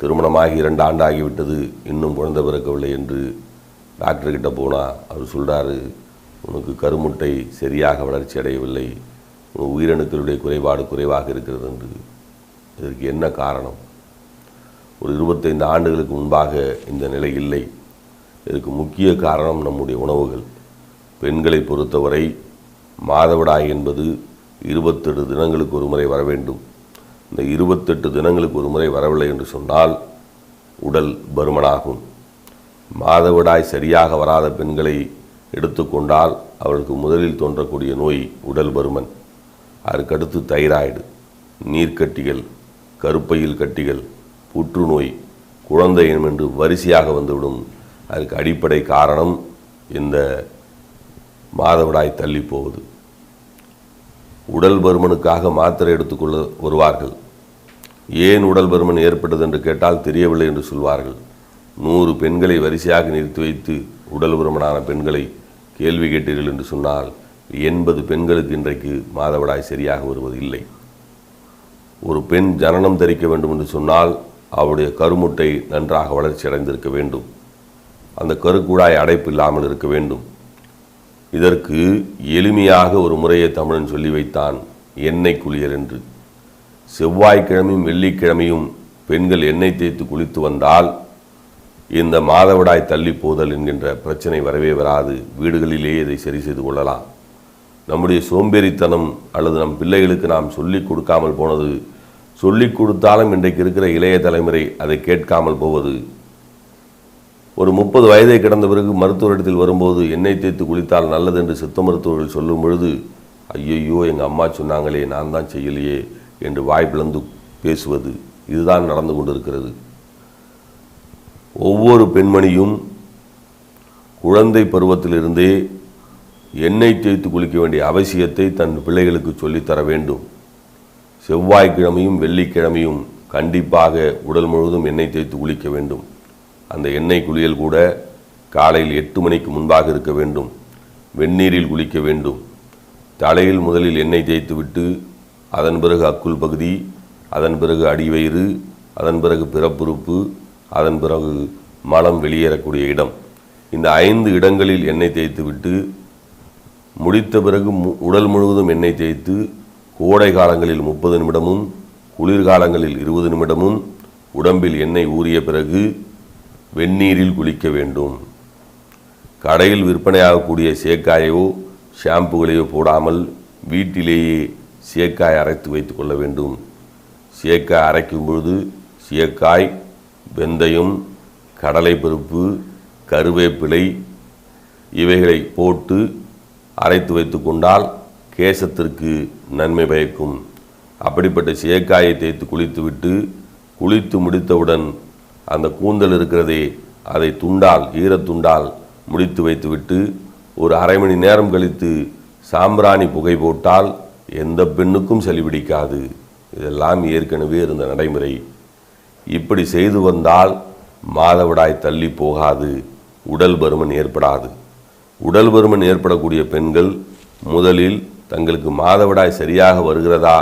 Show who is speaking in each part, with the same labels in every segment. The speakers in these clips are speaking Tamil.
Speaker 1: திருமணமாகி இரண்டு ஆண்டு ஆகிவிட்டது இன்னும் குழந்தை பிறக்கவில்லை என்று டாக்டர்கிட்ட போனால் அவர் சொல்கிறாரு உனக்கு கருமுட்டை சரியாக வளர்ச்சி அடையவில்லை. உன் உயிரணுக்களுடைய குறைபாடு குறைவாக இருக்கிறது என்று. இதற்கு என்ன காரணம்? ஒரு இருபத்தைந்து ஆண்டுகளுக்கு முன்பாக இந்த நிலை இல்லை. இதற்கு முக்கிய காரணம் நம்முடைய உணவுகள். பெண்களை பொறுத்தவரை மாதவிடாய் என்பது இருபத்தெட்டு தினங்களுக்கு ஒரு முறை வர வேண்டும். இந்த இருபத்தெட்டு தினங்களுக்கு ஒரு முறை வரவில்லை என்று சொன்னால் உடல் பருமனாகும். மாதவிடாய் சரியாக வராத பெண்களை எடுத்துக்கொண்டால் அவர்களுக்கு முதலில் தோன்றக்கூடிய நோய் உடல் பருமன். அதற்கடுத்து தைராய்டு நீர்க்கட்டிகள் கருப்பையில் கட்டிகள் புற்றுநோய் குழந்தை இனம் என்று வரிசையாக வந்துவிடும். அதற்கு அடிப்படை காரணம் இந்த மாதவிடாய் தள்ளி போவது. உடல் பருமனுக்காக மாத்திரை எடுத்துக்கொள்ள வருவார்கள். ஏன் உடல் பருமன் ஏற்பட்டது என்று கேட்டால் தெரியவில்லை என்று சொல்வார்கள். நூறு பெண்களை வரிசையாக நிறுத்தி வைத்து உடல் பருமனான பெண்களை கேள்வி கேட்டீர்கள் என்று சொன்னால் எண்பது பெண்களுக்கு இன்றைக்கு மாதவிடாய் சரியாக வருவது இல்லை ஒரு பெண் ஜனனம் தரிக்க வேண்டும் என்று சொன்னால் அவருடைய கருமுட்டை நன்றாக வளர்ச்சி அடைந்திருக்க வேண்டும். அந்த கருக்குழாய் அடைப்பு இல்லாமல் இருக்க வேண்டும். இதற்கு எளிமையாக ஒரு முறையை தமிழன் சொல்லி வைத்தான் எண்ணெய் குளியல் என்று. செவ்வாய்க்கிழமையும் வெள்ளிக்கிழமையும் பெண்கள் எண்ணெய் தேய்த்து குளித்து வந்தால் இந்த மாதவிடாய் தள்ளி போதல் என்கின்ற பிரச்சனை வரவே வராது. வீடுகளிலேயே இதை சரி செய்து கொள்ளலாம். நம்முடைய சோம்பேறித்தனம் அல்லது நம் பிள்ளைகளுக்கு நாம் சொல்லிக் கொடுக்காமல் போனது சொல்லிக் கொடுத்தாலும் இன்றைக்கு இருக்கிற இளைய தலைமுறை அதை கேட்காமல் போவது. ஒரு முப்பது வயதை கிடந்த பிறகு மருத்துவரிடத்தில் வரும்போது எண்ணெய் தேய்த்து குளித்தால் நல்லது என்று சித்த மருத்துவர்கள் சொல்லும் பொழுது ஐயையோ எங்கள் அம்மா சொன்னாங்களே நான் தான் செய்யலையே என்று வாய் பிளந்து பேசுவது இதுதான் நடந்து கொண்டிருக்கிறது. ஒவ்வொரு பெண்மணியும் குழந்தை பருவத்திலிருந்தே எண்ணெய் தேய்த்து குளிக்க வேண்டிய அவசியத்தை தன் பிள்ளைகளுக்கு சொல்லித்தர வேண்டும். செவ்வாய்க்கிழமையும் வெள்ளிக்கிழமையும் கண்டிப்பாக உடல் முழுவதும் எண்ணெய் தேய்த்து குளிக்க வேண்டும். அந்த எண்ணெய் குளியல் கூட காலையில் எட்டு மணிக்கு முன்பாக இருக்க வேண்டும். வெந்நீரில் குளிக்க வேண்டும். தலையில் முதலில் எண்ணெய் தேய்த்து விட்டு அதன் பிறகு அக்குள் பகுதி அதன் பிறகு அடிவயிறு அதன் பிறகு பிறப்புறுப்பு அதன் பிறகு மலம் வெளியேறக்கூடிய இடம். இந்த ஐந்து இடங்களில் எண்ணெய் தேய்த்து விட்டு முடித்த பிறகு மு- உடல் முழுவதும் எண்ணெய் தேய்த்து கோடை காலங்களில் முப்பது நிமிடமும் குளிர்காலங்களில் இருபது நிமிடமும் உடம்பில் எண்ணெய் ஊறிய பிறகு வெந்நீரில் குளிக்க வேண்டும். கடையில் விற்பனையாகக்கூடிய சேக்காயோ ஷாம்புகளையோ போடாமல் வீட்டிலேயே சேக்காய் அரைத்து வைத்து கொள்ள வேண்டும். சேக்காய் அரைக்கும் பொழுது சேக்காய் வெந்தயம் கடலைப்பருப்பு கருவேப்பிலை இவைகளை போட்டு அரைத்து வைத்து கொண்டால் கேசத்திற்கு நன்மை பயக்கும். அப்படிப்பட்ட சேக்காயை தேய்த்து குளித்துவிட்டு குளித்து முடித்தவுடன் அந்த கூந்தல் இருக்கிறதே அதை துண்டால் ஈரத்துண்டால் முடித்து வைத்துவிட்டு ஒரு அரை மணி நேரம் கழித்து சாம்பிராணி புகை போட்டால் எந்த பெண்ணுக்கும் சளி பிடிக்காது. இதெல்லாம் ஏற்கனவே இருந்த நடைமுறை. இப்படி செய்து வந்தால் மாதவிடாய் தள்ளி போகாது உடல் பருமன் ஏற்படாது. உடல் பருமன் ஏற்படக்கூடிய பெண்கள் முதலில் தங்களுக்கு மாதவிடாய் சரியாக வருகிறதா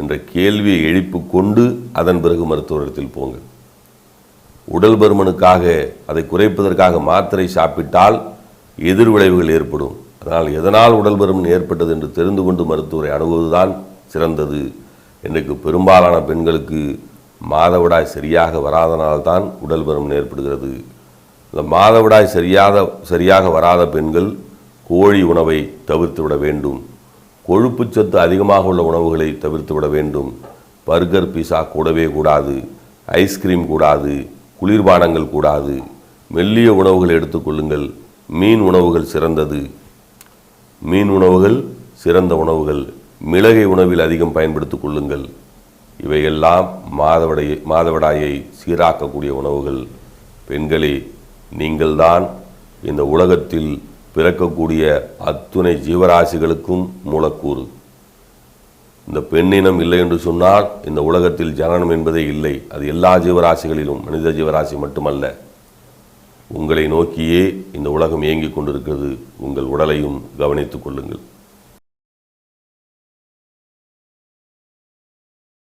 Speaker 1: என்ற கேள்வியை எழுப்பு கொண்டு அதன் பிறகு மருத்துவரிடத்தில் போங்கள். உடல் பருமனுக்காக அதை குறைப்பதற்காக மாத்திரை சாப்பிட்டால் எதிர்விளைவுகள் ஏற்படும். அதனால் எதனால் உடல் பருமன் ஏற்பட்டது என்று தெரிந்து கொண்டு மருத்துவரை அணுகுவதுதான் சிறந்தது இன்றைக்கு பெரும்பாலான பெண்களுக்கு மாதவிடாய் சரியாக வராதனால்தான் உடல் பருமன் ஏற்படுகிறது. இந்த மாதவிடாய் சரியாத சரியாக வராத பெண்கள் கோழி உணவை தவிர்த்து விட வேண்டும். கொழுப்புச்சத்து அதிகமாக உள்ள உணவுகளை தவிர்த்து விட வேண்டும். பர்கர் பீஸா கூடவே கூடாது. ஐஸ்கிரீம் கூடாது. குளிர்பானங்கள் கூடாது. மெல்லிய உணவுகளை எடுத்துக்கொள்ளுங்கள் மீன் உணவுகள் சிறந்தது. மீன் உணவுகள் சிறந்த உணவுகள். மிளகை உணவில் அதிகம் பயன்படுத்திக் கொள்ளுங்கள். இவையெல்லாம் மாதவிடாயை மாதவிடாயை சீராக்கக்கூடிய உணவுகள். பெண்களே நீங்கள்தான் இந்த உலகத்தில் பிறக்கக்கூடிய அத்துணை ஜீவராசிகளுக்கும் மூலக்கூறு. இந்த பெண்ணினம் இல்லை என்று சொன்னால் இந்த உலகத்தில் ஜனனம் என்பதே இல்லை. அது எல்லா ஜீவராசிகளிலும் மனித ஜீவராசி மட்டுமல்ல. உங்களை நோக்கியே இந்த உலகம் இயங்கிக் கொண்டிருக்கிறது. உங்கள் உடலையும் கவனித்துக் கொள்ளுங்கள்.